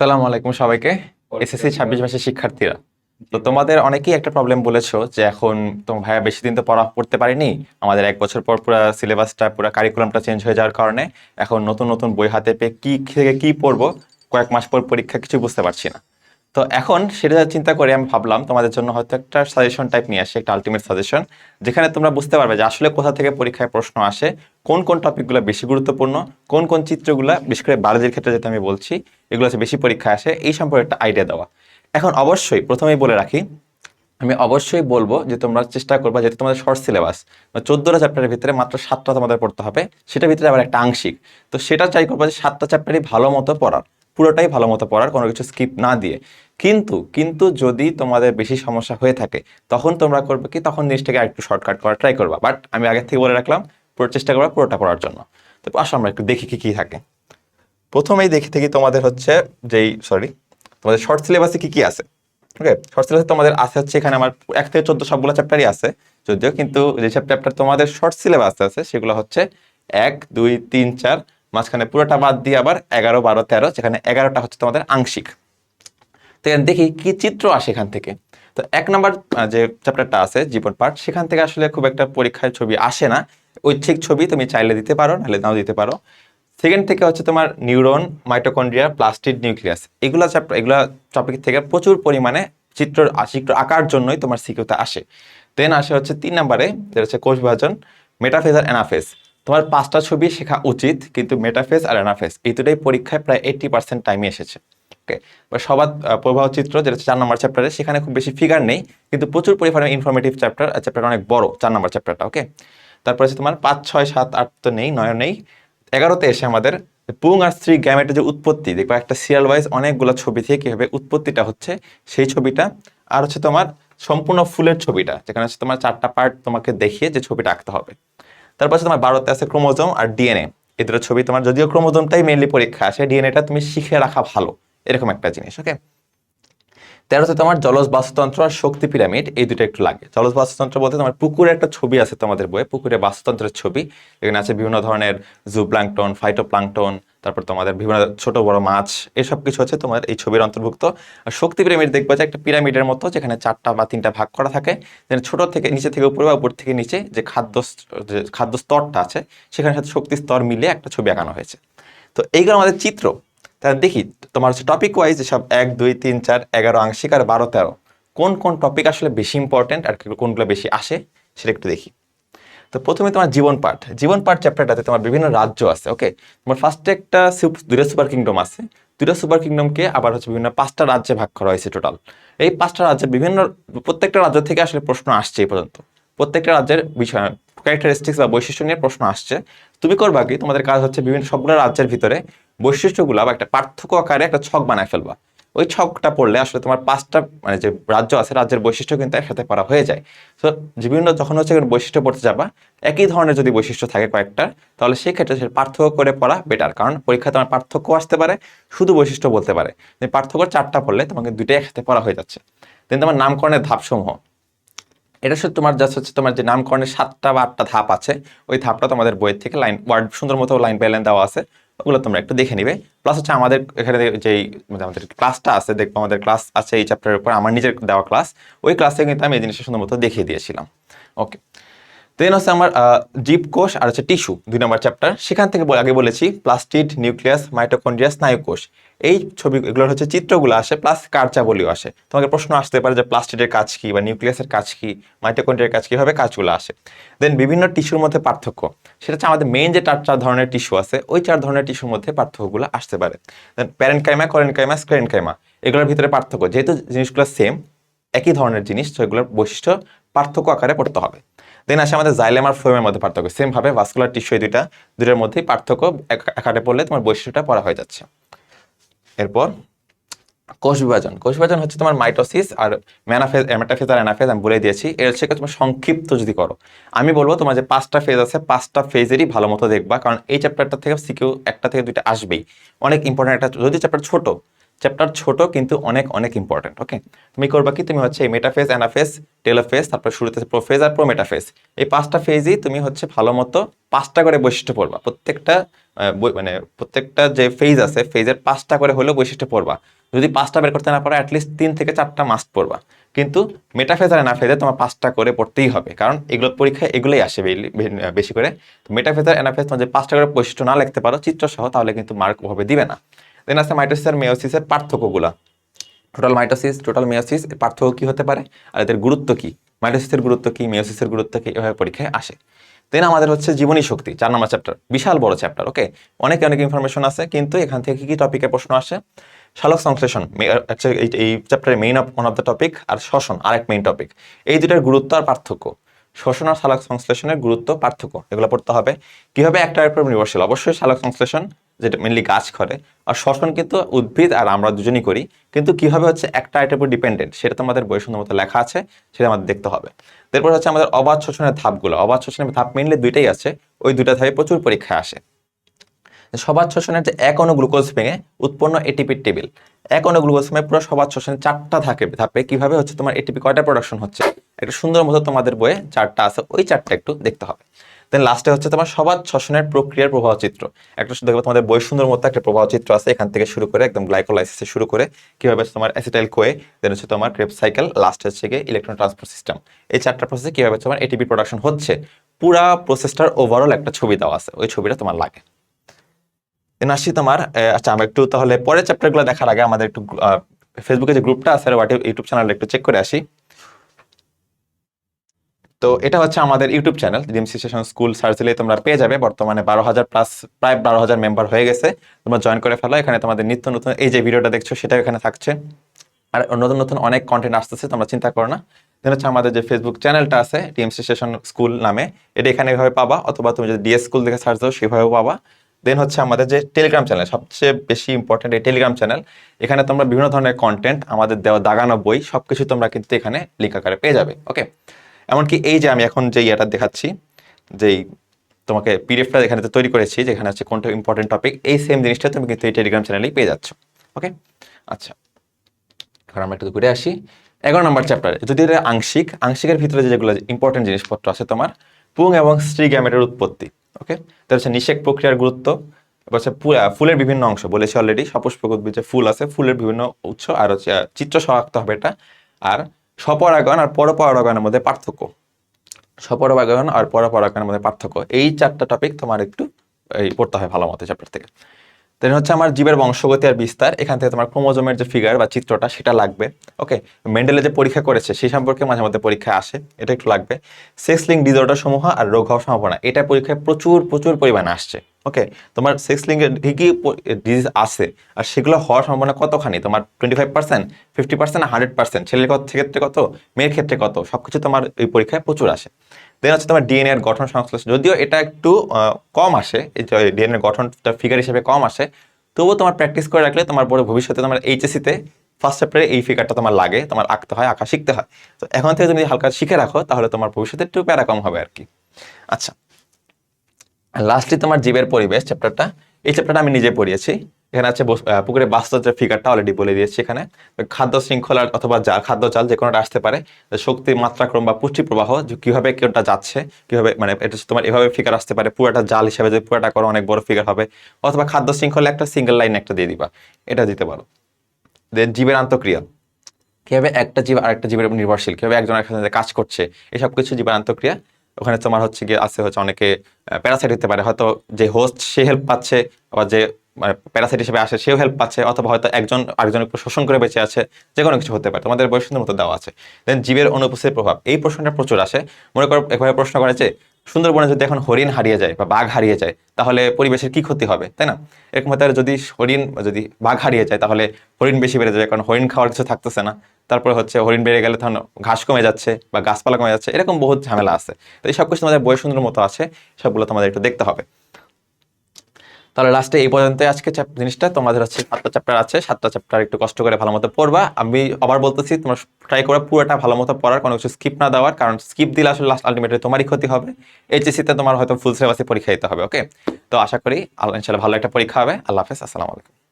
সালাম আলাইকুম সবাইকে। এসএসসি ছাব্বিশ মাসের শিক্ষার্থীরা। তো তোমাদের অনেকেই একটা প্রবলেম বলেছ যে এখন তোমার ভাইয়া বেশি দিন তো পড়া পড়তে পারিনি। আমাদের এক বছর পর পুরো সিলেবাসটা পুরো কারিকুলামটা চেঞ্জ হয়ে যাওয়ার কারণে এখন নতুন নতুন বই হাতে পেয়ে কি থেকে কি পড়ব, কয়েক মাস পর পরীক্ষা কিছু বুঝতে পারছি না। তো এখন সেটা চিন্তা করে আমি ভাবলাম, তোমাদের জন্য হয়তো একটা সাজেশন টাইপ নিয়ে আসে, একটা আলটিমেট সাজেশন যেখানে তোমরা বুঝতে পারবে যে আসলে কোথা থেকে পরীক্ষায় প্রশ্ন আসে, কোন কোন টপিকগুলো বেশি গুরুত্বপূর্ণ, কোন কোন চিত্রগুলো, বিশেষ করে বায়োলজির ক্ষেত্রে যেটা আমি বলছি, এগুলো বেশি পরীক্ষায় আসে, এই সম্পর্কে একটা আইডিয়া দেওয়া। এখন অবশ্যই প্রথমেই বলে রাখি, আমি অবশ্যই বলব যে তোমরা চেষ্টা করবা, যেহেতু তোমাদের শর্ট সিলেবাস চোদ্দোটা চ্যাপ্টারের ভিতরে মাত্র সাতটা তোমাদের পড়তে হবে, সেটার ভিতরে আবার একটা আংশিক। তো সেটা চাই করব যে সাতটা চ্যাপ্টারই ভালো মতো পড়ার, পুরোটাই ভালো মতো পড়ার, কোনো কিছু স্কিপ না দিয়ে। কিন্তু কিন্তু যদি তোমাদের বেশি সমস্যা হয়ে থাকে, তখন তোমরা করবে কি? তখন জিনিসটাকে একটু শর্টকাট করার ট্রাই করবা। বাট আমি আগে থেকে বলে রাখলাম, পুরো চেষ্টা করবা পুরোটা পড়ার জন্য। তো আসো আমরা একটু দেখি কি কি থাকে। প্রথমেই দেখি থেকে তোমাদের হচ্ছে যেই সরি তোমাদের শর্ট সিলেবাসে কি কি আছে? ওকে শর্ট সিলেবাসে তোমাদের আছে হচ্ছে এখানে আমার এক থেকে চোদ্দ সবগুলো চ্যাপ্টারই আছে। যদিও কিন্তু যেসব চ্যাপ্টার তোমাদের শর্ট সিলেবাস আছে, সেগুলো হচ্ছে এক, দুই, তিন, চার, মাঝখানে পুরোটা বাদ দিয়ে আবার এগারো, বারো, তেরো, যেখানে এগারোটা হচ্ছে তোমাদের আংশিক। তো দেখি কি চিত্র আসে এখান থেকে। তো এক নম্বর যে চ্যাপ্টারটা আছে, জীবন পাঠ, সেখান থেকে আসলে খুব একটা পরীক্ষায় ছবি আসে না। ঐচ্ছিক ছবি তুমি চাইলে দিতে পারো, নাহলে নাও দিতে পারো। সেকেন্ড থেকে হচ্ছে তোমার নিউরন মাইটোকন্ড্রিয়া প্লাস্টিড নিউক্লিয়াস এগুলো চ্যাপ্টার এগুলো টপিক থেকে প্রচুর পরিমাণে চিত্র চিত্র আঁকার জন্যই তোমার সিকিউতে আসে। দেন আসে হচ্ছে তিন নম্বরে, যেটা হচ্ছে কোষ বিভাজন মেটাফেজ আর অ্যানাফেজ তোমার পাঁচটা ছবি শেখা উচিত, কিন্তু মেটাফেজ আর অ্যানাফেজ এই দুটাই পরীক্ষায় প্রায় এইটটি পার্সেন্ট টাইমে এসেছে। ওকে? বা আহ, প্রবাহ চিত্র যেটা চার নম্বর চ্যাপ্টারে সেখানে খুব বেশি ফিগার নেই কিন্তু প্রচুর পরিমাণে ইনফরমেটিভ চ্যাপ্টার চ্যাপ্টার অনেক বড় চার নম্বর চ্যাপ্টারটা ওকে? তারপর হচ্ছে তোমার পাঁচ ছয় সাত আট তো নেই নয় নেই। এগারোতে এসে আমাদের পুং আর স্ত্রী গ্যামেটের যে উৎপত্তি দেখবা একটা সিরিয়াল ওয়াইজ অনেকগুলো ছবি থেকে কীভাবে উৎপত্তিটা হচ্ছে সেই ছবিটা। আর হচ্ছে তোমার সম্পূর্ণ ফুলের ছবিটা যেখানে হচ্ছে তোমার চারটা পার্ট তোমাকে দেখিয়ে যে ছবিটা আঁকতে হবে। তারপর হচ্ছে তোমার বারোতে আছে ক্রোমোজোম আর ডিএনএ এই দুটো ছবি তোমার যদিও ক্রোমোজোমটাই মেনলি পরীক্ষা আসে ডিএনএটা তুমি শিখে রাখা ভালো। এরকম একটা জিনিস ওকে তেরোতে তোমার জলজ বাস্তুতন্ত্র আর শক্তি পিরামিড, এই দুটো একটু লাগে। জলজ বাস্তুতন্ত্র বলতে তোমার পুকুরে একটা ছবি আছে তোমাদের বইয়ে, পুকুরে বাস্তুতন্ত্রের ছবি। এখানে আছে বিভিন্ন ধরনের জু প্লাংটন ফাইটোপ্লাংটন, তারপর তোমাদের বিভিন্ন ছোট বড় মাছ, এসব কিছু হচ্ছে তোমার এই ছবির অন্তর্ভুক্ত। আর শক্তি পিরামিড দেখবে যে একটা পিরামিডের মতো, যেখানে চারটা বা তিনটা ভাগ করা থাকে। যেখানে ছোট থেকে, নিচে থেকে উপরে বা উপর থেকে নিচে যে খাদ্য যে খাদ্য স্তরটা আছে, সেখানে সাথে শক্তি স্তর মিলিয়ে একটা ছবি আঁকানো হয়েছে। তো এইগুলো আমাদের চিত্র। তাহলে দেখি, তোমার হচ্ছে টপিক ওয়াইজ সব এক, দুই, তিন, চার, এগারো আংশিক আর বারো, তেরো, কোন কোন টপিক আসলে বেশি ইম্পর্টেন্ট আর কোনগুলো বেশি আসে সেটা একটু দেখি। তো প্রথমে তোমার জীবন পাঠ। জীবন পাঠ চ্যাপ্টারটাতে তোমার বিভিন্ন রাজ্য আছে ওকে তোমার ফার্স্টে একটা দুইটা সুপার কিংডম আছে। দুইটা সুপার কিংডমকে আবার হচ্ছে বিভিন্ন পাঁচটা রাজ্যে ভাগ করা হয়েছে টোটাল এই পাঁচটা রাজ্যের বিভিন্ন প্রত্যেকটা রাজ্য থেকে আসলে প্রশ্ন আসছে এই পর্যন্ত। প্রত্যেকটা রাজ্যের বিষয় ক্যারেক্টারিস্টিক্স বা বৈশিষ্ট্য নিয়ে প্রশ্ন আসছে। তুমি করবা কি? তোমাদের কাজ হচ্ছে বিভিন্ন সবগুলো রাজ্যের ভিতরে বৈশিষ্ট্যগুলো বা একটা পার্থক্য আকারে একটা ছক বানায় ফেলবা। ওই ছকটা পড়লে আসলে তোমার পাঁচটা মানে যে রাজ্য আছে, রাজ্যের বৈশিষ্ট্য কিন্তু একসাথে পড়া হয়ে যায়। তো বিভিন্ন যখন হচ্ছে বৈশিষ্ট্য পড়তে যাবা, একই ধরনের যদি বৈশিষ্ট্য থাকে কয়েকটা, তাহলে সেক্ষেত্রে সে পার্থক্য করে পড়া বেটার কারণ পরীক্ষায় তোমার পার্থক্য আসতে পারে, শুধু বৈশিষ্ট্য বলতে পারে। পার্থক্য চারটা পড়লে তোমাকে দুইটাই একসাথে পড়া হয়ে যাচ্ছে। দেন তোমার নামকরণের ধাপসমূহ। এটা হচ্ছে তোমার জাস্ট হচ্ছে তোমার যে নামকরণের সাতটা বা আটটা ধাপ আছে, ওই ধাপটা তোমাদের বইয়ের থেকে লাইন ওয়ার্ড সুন্দর মতো লাইন বাই লাইন দেওয়া আছে। ওগুলো তোমরা একটু দেখে নিবে। প্লাস হচ্ছে আমাদের এখানে যেই মানে আমাদের ক্লাসটা আছে, দেখব আমাদের ক্লাস আছে এই চ্যাপ্টারের উপর, আমার নিজের দেওয়া ক্লাস ওই ক্লাসে কিন্তু আমি এই জিনিসটা সুন্দর মতো দেখিয়ে দিয়েছিলাম। ওকে দেন হচ্ছে আমার জীবকোষ আর হচ্ছে টিস্যু, দুই নম্বর চ্যাপ্টার সেখান থেকে আগে বলেছি প্লাস্টিড নিউক্লিয়াস মাইটোকন্ড্রিয়া স্নায়ুকোষ এই ছবি, এগুলোর হচ্ছে চিত্রগুলো আসে প্লাস কার্যাবলীও আসে। তোমাকে প্রশ্ন আসতে পারে যে প্লাস্টিডের কাজ কি বা নিউক্লিয়াসের কাজ কি মাইটোকন্ড্রিয়ার কাজ কীভাবে কাজগুলো আসে। দেন বিভিন্ন টিস্যুর মধ্যে পার্থক্য। সেটা হচ্ছে আমাদের মেইন যে চার চার ধরনের টিস্যু আছে, ওই চার ধরনের টিস্যুর মধ্যে পার্থক্যগুলো আসতে পারে। দেন প্যারেন্টকাইমা করেনকাইমা স্ক্রেনকাইমা এগুলোর ভিতরে পার্থক্য। যেহেতু জিনিসগুলো সেম একই ধরনের জিনিস, তো এগুলোর বৈশিষ্ট্য পার্থক্য আকারে পড়তে হবে। দেন আসে আমাদের জাইলেম আর ফ্লোয়েমের মধ্যে পার্থক্য। সেমভাবে ভাস্কুলার টিস্যু এই দুইটা, দুইটার মধ্যেই পার্থক্য এক- আকারে পড়লে তোমার বৈশিষ্ট্যটা পড়া হয়ে যাচ্ছে। এরপর কোষ বিভাজন। কোষ বিভাজন হচ্ছে তোমার মাইটোসিস আর ম্যানাফেজ মেটাফেজ আর অ্যানাফেজ আমি বলে দিয়েছি, এর হচ্ছে তোমার সংক্ষিপ্ত যদি করো। আমি বলব তোমার যে পাঁচটা ফেজ আছে, পাঁচটা ফেজেরই ভালো মতো দেখবা, কারণ এই চ্যাপ্টারটা থেকে সিকিউ একটা থেকে দুইটা আসবেই। অনেক ইম্পর্টেন্ট একটা, যদি চ্যাপ্টার ছোট চ্যাপ্টার ছোট কিন্তু অনেক অনেক ইম্পর্টেন্ট ওকে তুমি করবা কি? তুমি হচ্ছে মেটাফেস অ্যানাফেস টেলোফেস তারপর শুরুতে প্রোফেজ আর প্রোমেটাফেস এই পাঁচটা ফেজই তুমি হচ্ছে ভালো মতো পাঁচটা করে বৈশিষ্ট্য পড়বা। প্রত্যেকটা মানে প্রত্যেকটা যে ফেজ আছে ফেজের পাঁচটা করে হলেও বৈশিষ্ট্য পড়বা। যদি পাঁচটা বের করতে না পারো অ্যাটলিস্ট তিন থেকে চারটা মাস্ট পড়বা। কিন্তু মেটাফেজ আর অ্যানাফেজে তোমার পাঁচটা করে পড়তেই হবে। কারণ এগুলো পরীক্ষায় এগুলোই আসে বেশি করে। মেটাফেজ আর অ্যানাফেজ তোমার যে পাঁচটা করে বৈশিষ্ট্য না লিখতে পারো, চিত্র সহ তাহলে কিন্তু মার্ক ওভাবে দিবে না। দেন আছে মাইটোসিস আর মেয়োসিসের পার্থক্যগুলো। টোটাল মাইটোসিস টোটাল মেয়োসিস এর পার্থক্য কি হতে পারে? আর এদের গুরুত্ব কি? মাইটোসিসের গুরুত্ব কি? মেয়োসিসের গুরুত্ব কি? এভাবে পরীক্ষায় আসে। দেন আমাদের হচ্ছে জীবনী শক্তি, চার নম্বর চ্যাপ্টার বিশাল বড় চ্যাপ্টার ওকে অনেক অনেক ইনফরমেশন আছে, কিন্তু এখান থেকে কি কি টপিকের প্রশ্ন আসে? শালক সংশ্লেষণ এই- চ্যাপ্টারের main one of the topic আর শ্বসন, আরেক মেইন টপিক এই দুটার গুরুত্ব আর পার্থক্য। শ্বসন আর শালক সংশ্লেষণের গুরুত্ব, পার্থক্য, এগুলো পড়তে হবে। কীভাবে একটার উপর নির্ভরশীল? অবশ্যই শালক সংশ্লেষণ যেটা মেনলি গাছ করে। আর শ্বসন কিন্তু উদ্ভিদ আর আমরা দুজনই করি। কিন্তু কীভাবে হচ্ছে একটা আইটের উপর ডিপেন্ডেন্ট সেটা তো আমাদের সুন্দর মতো লেখা আছে, সেটা আমাদের দেখতে হবে। তারপর হচ্ছে আমাদের অবাধ শোষণের ধাপগুলো। অবাধ শোষণের ধাপ মেনলি দুইটাই আছে, ওই দুইটা ধাপে প্রচুর পরীক্ষায় আসে। সবাদ শোষণের যে এক অণু গ্লুকোজ ভেঙে উৎপন্ন এটিপির টেবিল এক অণু গ্লুকোজ ভেঙে পুরো সবাদ শোষণের চারটা থাকে ধাপে কীভাবে হচ্ছে তোমার এটিপি কয়টা প্রোডাকশন হচ্ছে। একটা সুন্দর মতো তোমাদের বইয়ে চারটা আছে, ওই চারটা একটু দেখতে হবে। দেন লাস্টে হচ্ছে তোমার সবার শোষণের প্রক্রিয়ার প্রবাহ চিত্র একটা দেখবে তোমাদের বই সুন্দর মতো একটা প্রবাহ চিত্র আছে, এখান থেকে শুরু করে একদম গ্লাইকোলাইসিসে শুরু করে কীভাবে তোমার অ্যাসিটাইল কোয়ে দেন হচ্ছে তোমার ক্রেপ সাইকেল লাস্ট হচ্ছে গিয়ে ইলেকট্রন ট্রান্সফার সিস্টেম এই চারটা প্রসেসে কীভাবে তোমার এটিপি প্রোডাকশন হচ্ছে, পুরা প্রসেসটার ওভারঅল একটা ছবি দেওয়া আছে, ওই ছবিটা তোমার লাগে। দেন আসি তোমার আচ্ছা আমরা একটু তাহলে পরের চ্যাপ্টারগুলো দেখার আগে আমাদের একটু ফেসবুকে যে গ্রুপটা আছে হোয়াট ইউটিউব চ্যানেলটা একটু চেক করে আসি। তো এটা হচ্ছে আমাদের YouTube channel, DMC session school, search দিলে তোমরা পেয়ে যাবে। বর্তমানে বারো হাজার প্লাস, প্রায় বারো হাজার মেম্বার হয়ে গেছে। তোমরা জয়েন করে ফেলো, এখানে তোমাদের নিত্য নতুন, এই যে ভিডিওটা দেখছ সেটা এখানে থাকছে। আর নতুন নতুন অনেক কন্টেন্ট আসতেছে, তোমরা চিন্তা করো না। দেন হচ্ছে আমাদের যে ফেসবুক চ্যানেলটা আছে টিএমসি সেশন স্কুল নামে, এটা এখানে এভাবে পাবা, অথবা তুমি যদি ডিএস স্কুল দেখে সার্চ দাও, সেভাবেও পাবা। দেন হচ্ছে আমাদের যে টেলিগ্রাম চ্যানেল সবচেয়ে বেশি ইম্পর্টেন্ট এই টেলিগ্রাম চ্যানেল এখানে তোমরা বিভিন্ন ধরনের কন্টেন্ট আমাদের দেওয়া দাগানো বই, সবকিছু তোমরা কিন্তু এখানে লিঙ্ক আকারে পেয়ে যাবে ওকে এমনকি এই যে আমি এখন যে ইয়েটা দেখাচ্ছি, যেই তোমাকে পিডিএফটা এখানে তো তৈরি করেছি, যেখানে হচ্ছে কোনটা ইম্পর্টেন্ট টপিক এই সেম জিনিসটা তুমি কিন্তু এই টেলিগ্রাম চ্যানেলেই পেয়ে যাচ্ছ ওকে আচ্ছা এখন আমরা একটু ঘুরে আসি। এগারো নম্বর চ্যাপ্টার যদি এটা আংশিক, আংশিকের ভিতরে যেগুলো ইম্পর্টেন্ট জিনিসপত্র আছে তোমার, পুং এবং স্ত্রী গ্যামেটের উৎপত্তি ওকে তার হচ্ছে নিষেক প্রক্রিয়ার গুরুত্ব, এবার হচ্ছে ফুলের বিভিন্ন অংশ, বলেছি অলরেডি সপুষ্পক উদ্ভিদ যে ফুল আছে, ফুলের বিভিন্ন উৎস, আর হচ্ছে চিত্র সহায়ক হবে এটা, আর স্বপরাগণ আর পরপরাগণের মধ্যে পার্থক্য। স্বপরাগণ আর পরপরাগণের মধ্যে পার্থক্য। এই চারটা টপিক তোমার একটু, এই পড়তে হয় ভালো মতো চ্যাপ্টার থেকে। দেন হচ্ছে আমার জীবের বংশগতি আর বিস্তার। এখান থেকে তোমার ক্রোমোজোমের যে ফিগার বা চিত্রটা, সেটা লাগবে। ওকে মেন্ডেলে যে পরীক্ষা করেছে, সেই সম্পর্কে মাঝে মধ্যে পরীক্ষায় আসে। এটা একটু লাগবে। সেক্স লিঙ্ক ডিসঅর্ডার সমূহ আর রোগ হওয়ার সম্ভাবনা, এটা পরীক্ষায় প্রচুর প্রচুর পরিমাণে আসছে। ওকে তোমার সেক্স লিঙ্কের ঠিকই ডিজিজ আছে, আর সেগুলো হওয়ার সম্ভাবনা কতখানি? তোমার twenty five percent fifty percent hundred percent ছেলের ক্ষেত্রে কত? মেয়ের ক্ষেত্রে কত? সবকিছু তোমার এই পরীক্ষায় প্রচুর আসে। দেন হচ্ছে তোমার ডিএনএ এর গঠন সংশ্লেষ যদিও এটা একটু কম আসে ডিএনএ গঠনটা ফিগার হিসেবে কম আসে, তবুও তোমার প্র্যাকটিস করে রাখলে তোমার পরে ভবিষ্যতে তোমার এইচএসিতে ফার্স্ট চ্যাপ্টারে এই ফিগারটা তোমার লাগে, তোমার আঁকতে হয়, আঁকা শিখতে হয়। তো এখন থেকে তুমি হালকা শিখে রাখো, তাহলে তোমার ভবিষ্যতে একটু প্যারা কম হবে আর কি। আচ্ছা লাস্টলি তোমার জীবের পরিবেশ চ্যাপ্টারটা এই চ্যাপ্টারটা আমি নিজে পড়িয়েছি। এখানে আছে পুকুরে বাস্তব যে ফিগারটা অলরেডি বলে দিয়েছি এখানে। খাদ্য শৃঙ্খলার অথবা জাল খাদ্য জাল যে কোনোটা আসতে পারে শক্তি মাত্রাক্রম বা পুষ্টি প্রবাহ, যে কীভাবে কোনটা যাচ্ছে, কীভাবে মানে এটা তোমার এভাবে ফিগার আসতে পারে। পুরাটা জাল হিসাবে যদি পুরাটা করো, অনেক বড় ফিগার হবে। অথবা খাদ্য শৃঙ্খলা একটা সিঙ্গেল লাইন একটা দিয়ে দিবা। এটা দিতে পারো। দেন জীবের আন্তঃক্রিয়া। কীভাবে একটা জীব আরেকটা জীবের উপর নির্ভরশীল? কীভাবে একজন আরেকজনের সাথে কাজ করছে? এসব কিছু জীবের আন্তঃক্রিয়া। ওখানে তোমার হচ্ছে গিয়ে আছে হচ্ছে অনেকে প্যারাসাইট হতে পারে। হয়তো যে হোস্ট সে হেল্প পাচ্ছে, আবার যে মানে প্যারাসাইট হিসেবে আসে সেও হেল্প পাচ্ছে, অথবা হয়তো একজন আরেকজনের উপর শোষণ করে বেঁচে আছে, যে কোনো কিছু হতে পারে। তোমাদের বয়সের মতো দেওয়া আছে। দেন জীবের অনুপস্থিতির প্রভাব, এই প্রশ্নটা প্রচুর আসে। মনে করো একভাবে প্রশ্ন করে যে সুন্দরবনে যদি এখন হরিণ হারিয়ে যায় বা বাঘ হারিয়ে যায়, তাহলে পরিবেশের কি ক্ষতি হবে, তাই না? এরকম তার যদি হরিণ, যদি বাঘ হারিয়ে যায়, তাহলে হরিণ বেশি বেড়ে যাবে কারণ হরিণ খাওয়ার কিছু থাকতেছে না। তারপরে হচ্ছে হরিণ বেড়ে গেলে তখন ঘাস কমে যাচ্ছে বা গাছপালা কমে যাচ্ছে, এরকম বহুত ঝামেলা আছে। তো এই সব কিছু তোমাদের বই সুন্দর মতো আছে, সবগুলো তোমাদের একটু দেখতে হবে। তাহলে লাস্টে এই পর্যন্ত আজকে জিনিসটা। তোমাদের হচ্ছে সাতটা চ্যাপ্টার আছে। সাতটা চ্যাপ্টার একটু কষ্ট করে ভালো মতো পড়বা। আমি আবার বলতেছি, তোমার ট্রাই করে পুরোটা ভালো মতো পড়ার, কোনো কিছু স্কিপ না দেওয়ার। কারণ স্কিপ দিলে আসলে লাস্ট আলটিমেটলি তোমারই ক্ষতি হবে। এইচএসিতে তোমার হয়তো ফুল সিলেবাসে পরীক্ষা দিতে হবে ওকে তো আশা করি আল্লাহ ইনশাল্লাহ ভালো একটা পরীক্ষা হবে। আল্লাহ হাফেজ, আসসালামু আলাইকুম।